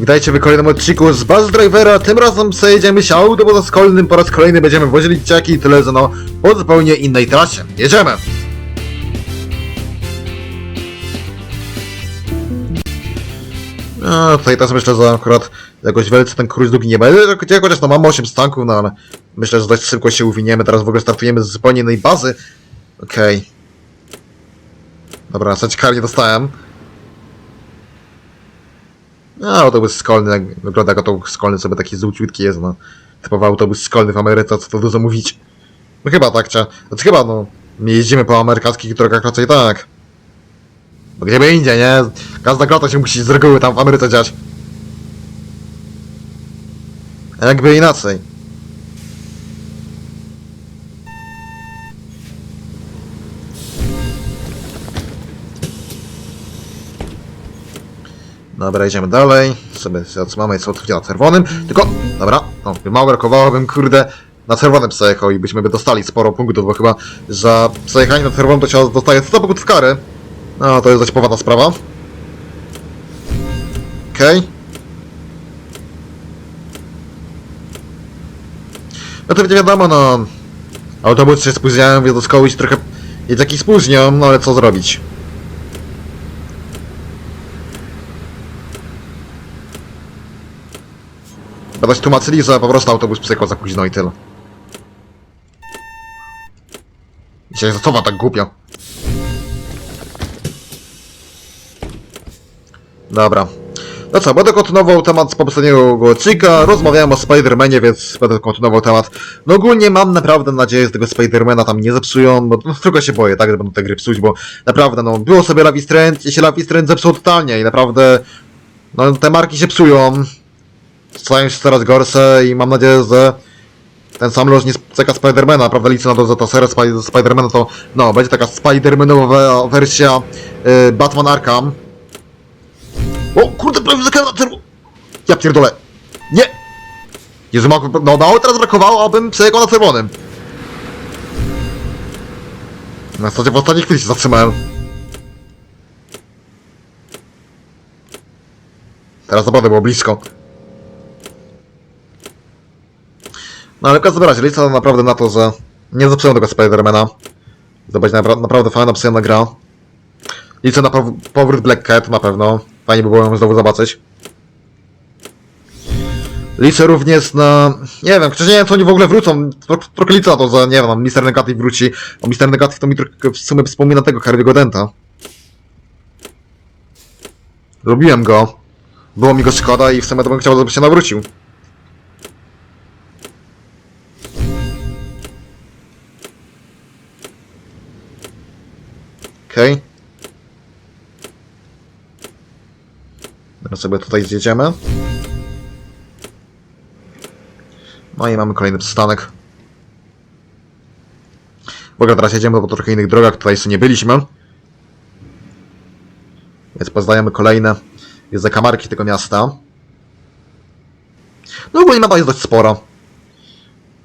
Witajcie w kolejnym odcinku z Buzz Drivera. Tym razem przejedziemy się szkolnym. Po raz kolejny będziemy wozili dzieciaki i tyle, że no po zupełnie innej trasie. Jedziemy! No, tutaj też myślę, że akurat jakoś wielce ten kruiz długi nie będzie, chociaż- no mamy 8 stanków, no ale myślę, że dość szybko się uwiniemy. Teraz w ogóle startujemy z zupełnie innej bazy. Okej. Dobra, sać karnie dostałem. No, autobus szkolny, jak, wygląda jak autobus szkolny, sobie taki żółciutki jest, no. Typowy autobus szkolny w Ameryce, co to dużo mówić. No chyba tak, czy, znaczy chyba, no, my jeździmy po amerykańskich drogach raczej tak. Bo gdzie by indziej, nie? Każda klata się musi z reguły tam w Ameryce dziać. A jakby inaczej. Dobra, idziemy dalej. Sobie zatrzymamy co chwilę na czerwonym. Tylko, dobra, no, mało brakowało, bym kurde na czerwonym przejechał i byśmy by dostali sporo punktów, bo chyba za przejechanie na czerwonym to się dostaje 100 punktów kary. No, to jest dość poważna sprawa. Okej. No to wiadomo, no... Autobus się spóźniają, więc do szkoły się trochę... Jest jakiś spóźnią, no ale co zrobić? Się tłumaczyli, że po prostu autobus przyjechał za późno i tyle. I się zacowa tak głupio. Dobra. No co, będę kontynuował temat z poprzedniego odcinka. Rozmawiałem o Spider-Manie, więc będę kontynuował temat. No ogólnie mam naprawdę nadzieję, że tego Spider-Mana tam nie zepsują, bo no, tylko się boję, tak, że będą te gry psuć, bo naprawdę, no, było sobie Lavi Strange i się Lavi Strange zepsuł totalnie i naprawdę, no, te marki się psują. Stają się coraz gorsze i mam nadzieję, że ten sam los nie czeka Spidermana, prawda? Liczę na to, że ta seria Spi- Spidermana to, no, będzie taka Spidermanowa wersja y, Batman Arkham. O, kurde, prawie zakręt na czerwo... Ja pierdolę. Nie! Jezu, no mało teraz brakowało, abym przejechał na czerwonym. Na zasadzie w ostatniej chwili się zatrzymałem. Teraz naprawdę było blisko. No ale w każdym razie liczę naprawdę na to, że nie zepsują tego Spidermana. To będzie napra naprawdę fajna, przyjemna gra. Liczę na pow- powrót Black Cat na pewno. Fajnie by było ją znowu zobaczyć. Liczę również na... Nie wiem, chociaż nie wiem, czy oni w ogóle wrócą. Tro trochę liczę na to, że nie wiem, Mr. Negative wróci. Bo Mr. Negative to mi trochę w sumie wspomina tego Harry'ego Denta. Lubiłem go. Było mi go szkoda i w sumie to bym chciał, żeby się nawrócił. Okej. Okay. Teraz sobie tutaj zjedziemy. No i mamy kolejny przystanek. W ogóle teraz jedziemy po trochę innych drogach, tutaj jeszcze nie byliśmy. Więc poznajemy kolejne jest zakamarki tego miasta. No ogólnie mapa jest dość spora.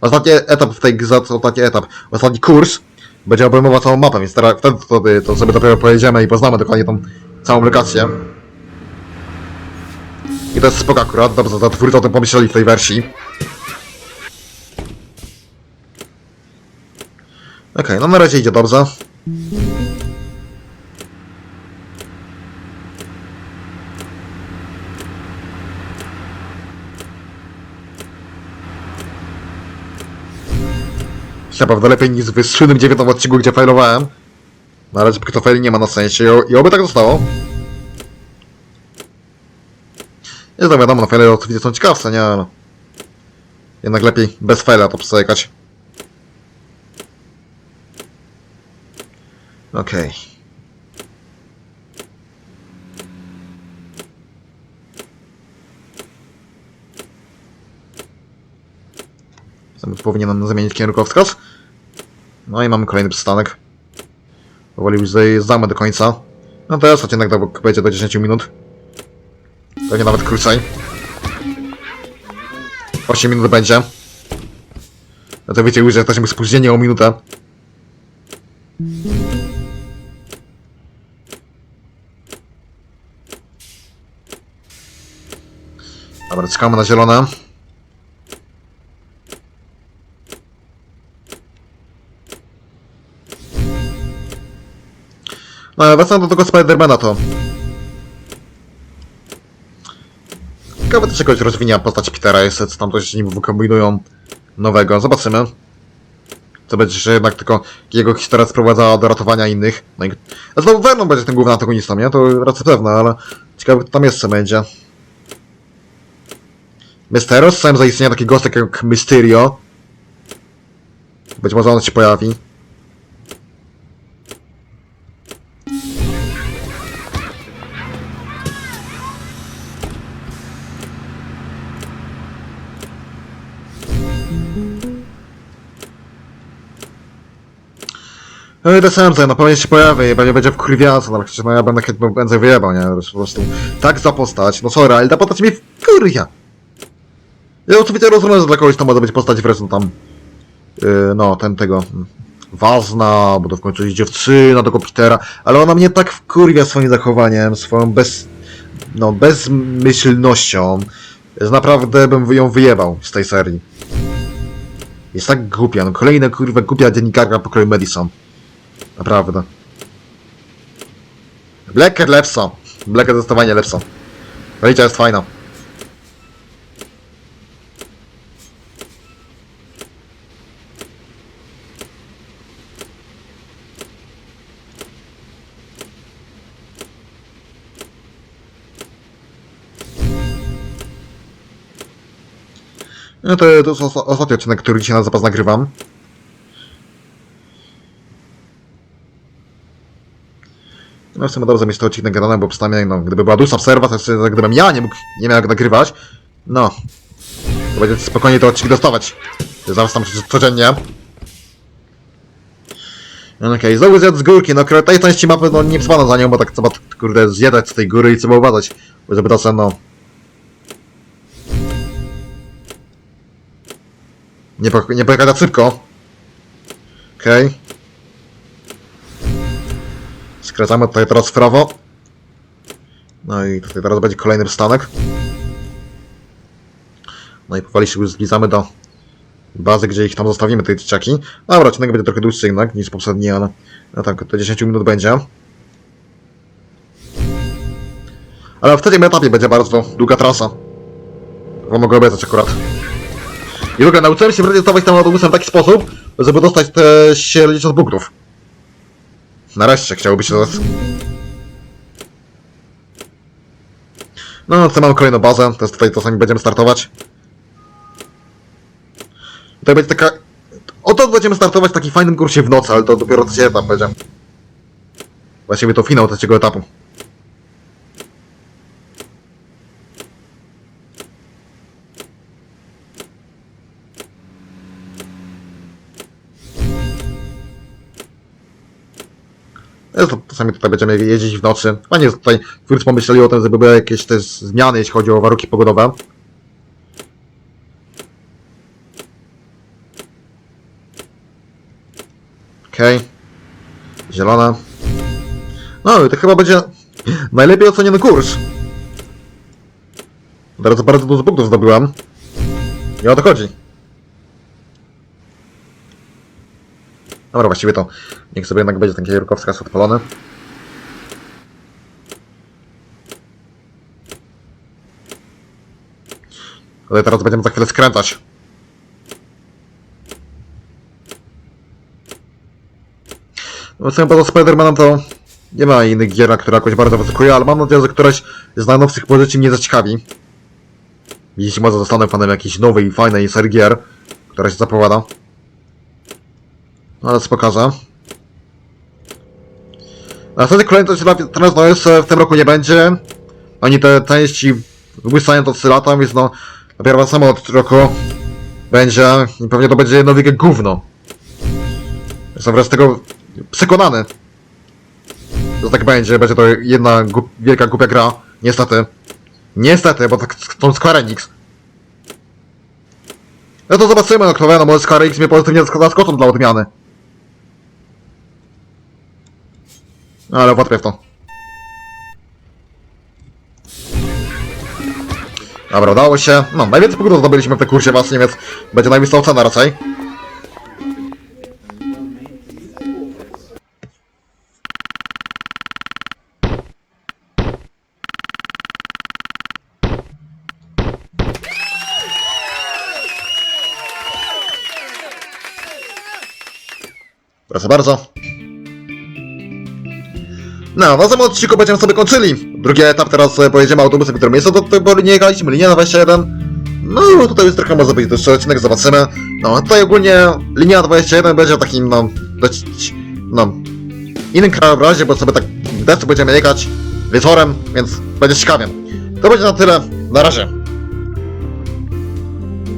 Ostatni etap w tej ostatni etap, ostatni kurs będzie obejmował całą mapę, więc teraz, wtedy to, to sobie dopiero pojedziemy i poznamy dokładnie tą całą lokację. I to jest spoko akurat, dobrze, że twórcy o tym pomyśleli w tej wersji. Okej, no na razie idzie dobrze. Naprawdę lepiej niż w słynnym dziewiątym odcinku, gdzie failowałem. Na razie póki to fail nie ma na sensie i- oby tak zostało. Jest to wiadomo, no faile oczywiście są ciekawsze, nie? Ale... Jednak lepiej bez faila to przejechać. Okej. Okay. Powinienem zamienić kierunkowskaz. No i mamy kolejny przystanek. Powoli już zjeżdżamy do końca. No to jest jednak to będzie do 10 minut. Pewnie nawet krócej. 8 minut będzie. No to wiecie już, że jesteśmy spóźnieni o minutę. Dobra, czekamy na zielone. No, ale wracając do tego Spidermana to... Ciekawe też jakoś rozwinia postać Petera co tam coś z nim wykombinują nowego. Zobaczymy. To będzie że jednak tylko jego historia sprowadzała do ratowania innych. No i... Znowu Venom będzie tym głównym antagonistą, nie? To raczej pewne, ale ciekawe kto tam jeszcze będzie. Mysteros, sam zaistnienia taki gostek jak Mysterio. Być może on się pojawi. No i sam no pewnie się pojawi i pewnie będzie wkurwiająco, no przecież no ja będę chyba będę wyjebał, nie? Po prostu tak za postać, no sorry, ale ta postać mnie wkurwia. Ja oczywiście rozumiem, że dla kogoś to może być postać wreszcie tam, yy, no, ten tego, mm, ważna, bo to w końcu jest dziewczyna tego Petera, ale ona mnie tak wkurwia swoim zachowaniem, swoją bez, no, bezmyślnością, że naprawdę bym ją wyjebał z tej serii. Jest tak głupia, no kolejna kurwa głupia dziennikarka pokroju Madison. Naprawdę. Blacker lepsza. Blacker zdecydowanie lepsza. Religia jest fajna. No to, to jest osta- ostatni odcinek, który dzisiaj na zapas nagrywam. No w dobrze mieć to odcinek nagrany, bo przynajmniej no, gdyby była dłuższa przerwa, to jeszcze gdybym ja nie mógł, nie miał jak nagrywać, no, to będziecie spokojnie to odcinek dostawać. Zaraz tam codziennie. No Okej, okay. znowu zjadł z górki, no tej części mapy no nie wspano za nią, bo tak trzeba kurde zjadać z tej góry i trzeba uważać, żeby to no... Nie, nie pojechać szybko. Okej. Okay. Skracamy tutaj teraz w prawo. No i tutaj teraz będzie kolejny przystanek. No i powoli się już zbliżamy do bazy, gdzie ich tam zostawimy, tej dzieciaki. Dobra, odcinek będzie trochę dłuższy jednak niż poprzedni, ale no tak, to 10 minut będzie. Ale w trzecim etapie będzie bardzo długa trasa. Bo mogę obiecać akurat. I w ogóle nauczyłem się wreszcie stawać tam autobusem w taki sposób, żeby dostać te 70 punktów. Nareszcie chciałoby się to... No, co mamy kolejną bazę, to jest tutaj to sami będziemy startować. Tutaj będzie taka... Oto będziemy startować w takim fajnym kursie w nocy, ale to dopiero trzeci etap będzie. Właściwie to finał trzeciego etapu. No to czasami tutaj będziemy jeździć w nocy. Fajnie, że tutaj twórcy pomyśleli o tym, żeby były jakieś też zmiany, jeśli chodzi o warunki pogodowe. Okej. Okay. Zielona. No i to chyba będzie najlepiej oceniony kurs. Teraz bardzo dużo punktów zdobyłem. Nie o to chodzi. Dobra, właściwie to niech sobie jednak będzie ten kierowcowskaz odpalony. Ale teraz będziemy za chwilę skręcać. No w sumie poza Spider-Manem to nie ma innych gier, na które jakoś bardzo wyskakuje, ale mam nadzieję, że któraś z najnowszych pozycji mnie zaciekawi. Jeśli może zostanę fanem jakiejś nowej, fajnej serii gier, która się zapowiada. No co pokażę. Następny się teraz no jeszcze w tym roku nie będzie. Oni te części wystają to 3 lata, więc no dopiero samo od roku będzie i pewnie to będzie jedno wielkie gówno. Jestem wreszcie tego przekonany. Że tak będzie, będzie to jedna gu wielka głupia gra. Niestety. Niestety, bo tak to Square Enix. No to zobaczymy, no kto wie, no może Square Enix mnie pozytywnie zaskoczą dla odmiany. Ale wątpię w to. Dobra, udało się. No, najwięcej punktów zdobyliśmy w tym kursie właśnie, więc będzie najwyższa ocena raczej. Proszę bardzo. No, w następnym odcinku będziemy sobie kończyli. Drugi etap teraz e, pojedziemy autobusem, którym jest do tej pory nie jechaliśmy, linia na 21. No, tutaj już trochę może być jeszcze odcinek, zobaczymy. No, tutaj ogólnie linia 21 będzie takim, no, dość, no, innym krajobrazie, bo sobie tak w deszczu będziemy jechać wieczorem, więc będzie ciekawie. To będzie na tyle. Na razie.